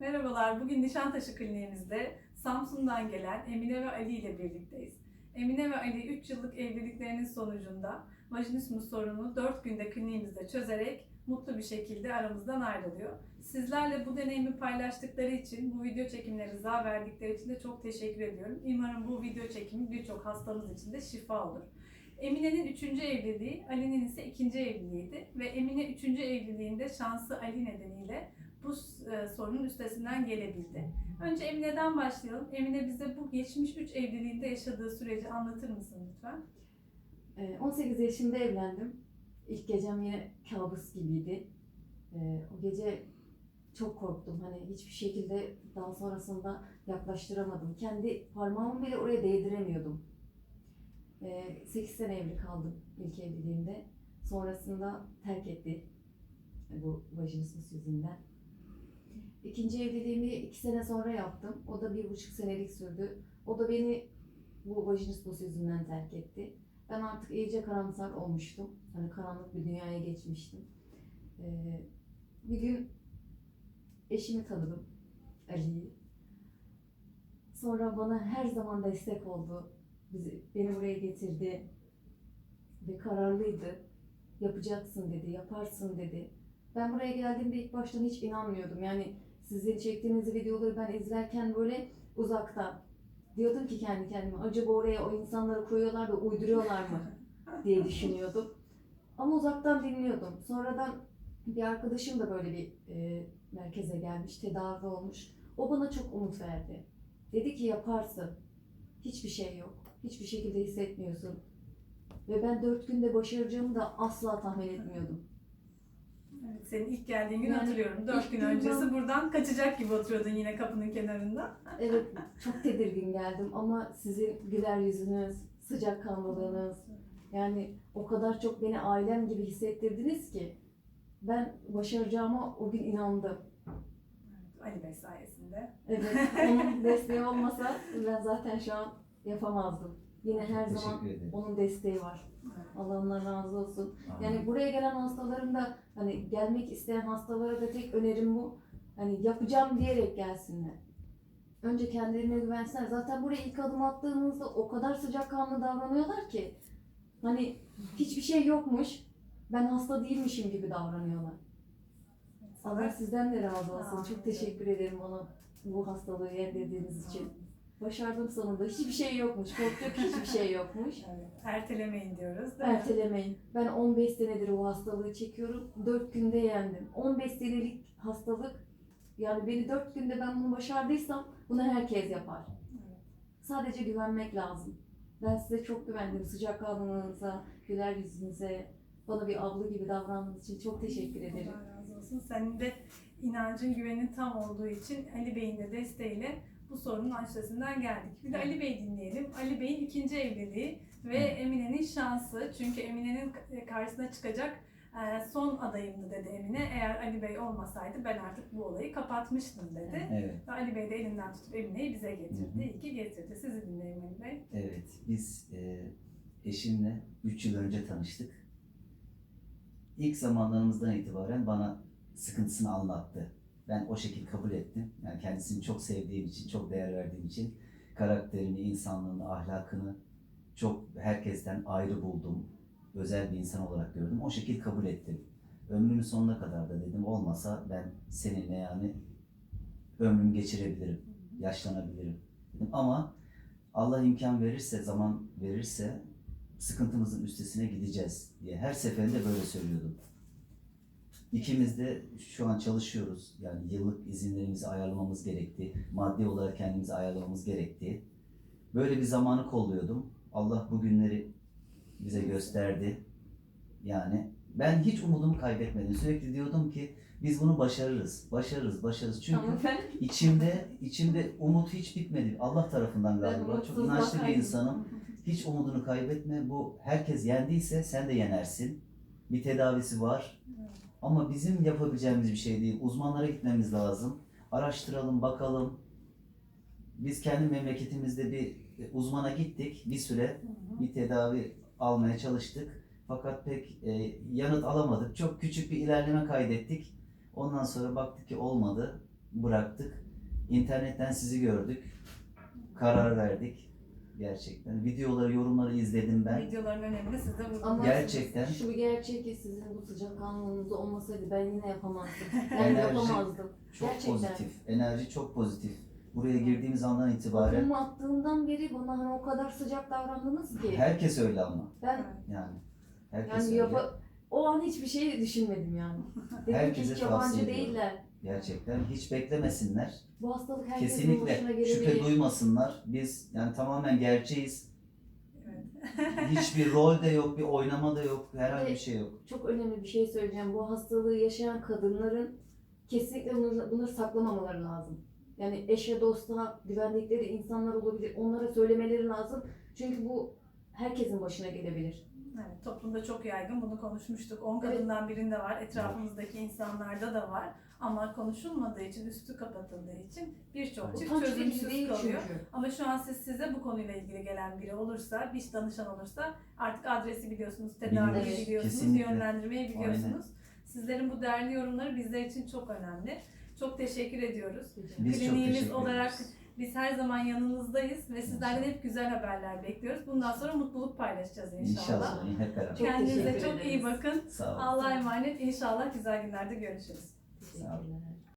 Merhabalar, bugün Nişantaşı Kliniğimizde Samsun'dan gelen Emine ve Ali ile birlikteyiz. Emine ve Ali 3 yıllık evliliklerinin sonucunda vajinismus sorununu 4 günde kliniğimizde çözerek mutlu bir şekilde aramızdan ayrılıyor. Sizlerle bu deneyimi paylaştıkları için, bu video çekimleri rıza verdikleri için de çok teşekkür ediyorum. Umarım bu video çekimi birçok hastamız için de şifa olur. Emine'nin üçüncü evliliği, Ali'nin ise ikinci evliliğiydi ve Emine üçüncü evliliğinde şansı Ali nedeniyle bu e, sorunun üstesinden gelebildi. Önce Emine'den başlayalım. Emine bize bu geçmiş 3 evliliğinde yaşadığı süreci anlatır mısın lütfen? Ee, 18 yaşında evlendim. İlk gecem yine kabus gibiydi. Ee, o gece çok korktum. Hani hiçbir şekilde daha sonrasında yaklaştıramadım. Kendi parmağımı bile oraya değdiremiyordum. 8 sene evli kaldım ilk evliliğimde. Sonrasında terk etti bu vajinismus yüzünden. İkinci evliliğimi iki sene sonra yaptım. O da bir buçuk senelik sürdü. O da beni bu vajinismus yüzünden terk etti. Ben artık iyice karamsar olmuştum. Hani karanlık bir dünyaya geçmiştim. Ee, bir gün eşimi tanıdım, Ali'yi. Sonra bana her zaman destek oldu. Bizi, beni buraya getirdi. Ve kararlıydı. Yapacaksın dedi, yaparsın dedi. Ben buraya geldiğimde ilk baştan hiç inanmıyordum. Yani sizin çektiğiniz videoları ben izlerken böyle uzakta diyordum ki kendi kendime acaba oraya o insanları koyuyorlar da uyduruyorlar mı diye düşünüyordum. Ama uzaktan dinliyordum. Sonradan bir arkadaşım da böyle bir e, merkeze gelmiş, tedavi olmuş. O bana çok umut verdi. Dedi ki yaparsın. Hiçbir şey yok. Hiçbir şekilde hissetmiyorsun. Ve ben dört günde başaracağımı da asla tahmin etmiyordum. Senin ilk geldiğin gün Yani hatırlıyorum. 4 ilk gün günden- öncesi buradan kaçacak gibi oturuyordun yine kapının kenarında. Evet, çok tedirgin geldim ama sizin güler yüzünüz, sıcakkanlılığınız, yani o kadar çok beni ailem gibi hissettirdiniz ki ben başaracağıma o gün inandım. Ali Bey sayesinde. Evet, onun desteği olmasa ben zaten şu an yapamazdım. Yine her zaman Teşekkür ederim. onun desteği var. Allah ondan razı olsun. Amin. Yani buraya gelen hastalarım da hani gelmek isteyen hastalara da tek önerim bu. Hani yapacağım diyerek gelsinler. Önce kendilerine güvensinler. Zaten buraya ilk adım attığınızda o kadar sıcakkanlı davranıyorlar ki hani hiçbir şey yokmuş. Ben hasta değilmişim gibi davranıyorlar. Allah sizden de razı olsun. Çok teşekkür ederim bana bu hastalığı yendirdiğiniz için. Başardım sonunda. Hiçbir şey yokmuş. Korkacak hiçbir şey yokmuş. Evet, ertelemeyin diyoruz değil mi? Ertelemeyin. Ben 15 senedir bu hastalığı çekiyorum. 4 günde yendim. 15 senelik hastalık. Yani beni 4 günde ben bunu başardıysam bunu herkes yapar. Evet. Sadece güvenmek lazım. Ben size çok güvendim. Sıcakkanlılığınıza, güler yüzünüze, bana bir abla gibi davrandığınız için çok teşekkür ederim. Allah razı olsun. Senin de inancın, güvenin tam olduğu için Ali Bey'in de desteğiyle bu sorunun üstesinden geldik. Bir de Ali Bey dinleyelim. Ali Bey'in ikinci evliliği ve Emine'nin şansı. Çünkü Emine'nin karşısına çıkacak e, son adayımdı dedi Emine. Eğer Ali Bey olmasaydı ben artık bu olayı kapatmıştım dedi. Evet, Ve Ali Bey de elinden tutup Emine'yi bize getirdi. Hı hı. İyi ki getirdi. Sizi dinleyelim Ali Bey. evet. Biz e, eşimle 3 yıl önce tanıştık. İlk zamanlarımızdan itibaren bana sıkıntısını anlattı. Ben o şekil kabul ettim. Yani kendisini çok sevdiğim için, çok değer verdiğim için karakterini, insanlığını, ahlakını çok herkesten ayrı buldum. Özel bir insan olarak gördüm. O şekil kabul ettim. Ömrümün sonuna kadar da dedim olmasa ben seninle yani ömrümü geçirebilirim, yaşlanabilirim dedim. Ama Allah imkan verirse, zaman verirse sıkıntımızın üstesine gideceğiz diye her seferinde böyle söylüyordum. İkimiz de şu an çalışıyoruz. Yani yıllık izinlerimizi ayarlamamız gerekti. Maddi olarak kendimizi ayarlamamız gerekti. Böyle bir zamanı kolluyordum. Allah bu günleri bize gösterdi. Yani ben hiç umudumu kaybetmedim. Sürekli diyordum ki biz bunu başarırız. Başarırız, başarırız. Çünkü içimde içimde umut hiç bitmedi. Allah tarafından galiba. Çok inançlı bir insanım. Hiç umudunu kaybetme. Bu herkes yendiyse sen de yenersin. Bir tedavisi var. Ama bizim yapabileceğimiz bir şey değil. Uzmanlara gitmemiz lazım. Araştıralım, bakalım. Biz kendi memleketimizde bir uzmana gittik bir süre. Bir tedavi almaya çalıştık. Fakat pek e, yanıt alamadık. Çok küçük bir ilerleme kaydettik. Ondan sonra baktık ki olmadı. bıraktık. İnternetten sizi gördük. Karar verdik. Gerçekten. Videoları, yorumları izledim ben. Videoların önemini siz de vurdunuz. Ama Gerçekten. Şu bir gerçek ki sizin bu sıcakkanlılığınız olmasaydı ben yine yapamazdım. Ben Enerji yapamazdım. Çok Gerçekten. pozitif. Enerji çok pozitif. Buraya girdiğimiz andan itibaren Adımımı attığımdan beri bana hani o kadar sıcak davrandınız ki. herkes öyle ama. Ben Yani herkes yani öyle. yapa, o an hiçbir şey düşünmedim yani. Dedim ki Herkese hiç tavsiye yabancı ediyorum. değiller. Gerçekten hiç beklemesinler. Bu hastalık herkesin başına Kesinlikle gelebilir. şüphe duymasınlar. Biz yani tamamen gerçeğiz. Evet. Hiçbir rol de yok, bir oynama da yok, herhangi bir şey yok. Çok önemli bir şey söyleyeceğim. Bu hastalığı yaşayan kadınların kesinlikle bunları, bunları saklamamaları lazım. Yani eşe, dosta, güvendikleri insanlar olabilir. Onlara söylemeleri lazım. Çünkü bu herkesin başına gelebilir. Evet, toplumda çok yaygın bunu konuşmuştuk. 10 Evet. kadından birinde var, etrafımızdaki insanlarda da var. Ama konuşulmadığı için, üstü kapatıldığı için birçok çift çözümsüz değil kalıyor. çünkü. Ama şu an siz size bu konuyla ilgili gelen biri olursa, bir danışan olursa artık adresi biliyorsunuz, tedaviyi biliyorsunuz, kesinlikle. yönlendirmeyi biliyorsunuz. Sizlerin bu değerli yorumları bizler için çok önemli. Çok teşekkür ediyoruz. Biz çok Kliniğimiz teşekkür olarak ederiz. Biz her zaman yanınızdayız ve sizlerden hep güzel haberler bekliyoruz. Bundan sonra mutluluk paylaşacağız inşallah. İnşallah. Hep beraber. Kendinize çok iyi bakın. Sağ olun. Allah'a emanet. İnşallah güzel günlerde görüşürüz. Teşekkürler.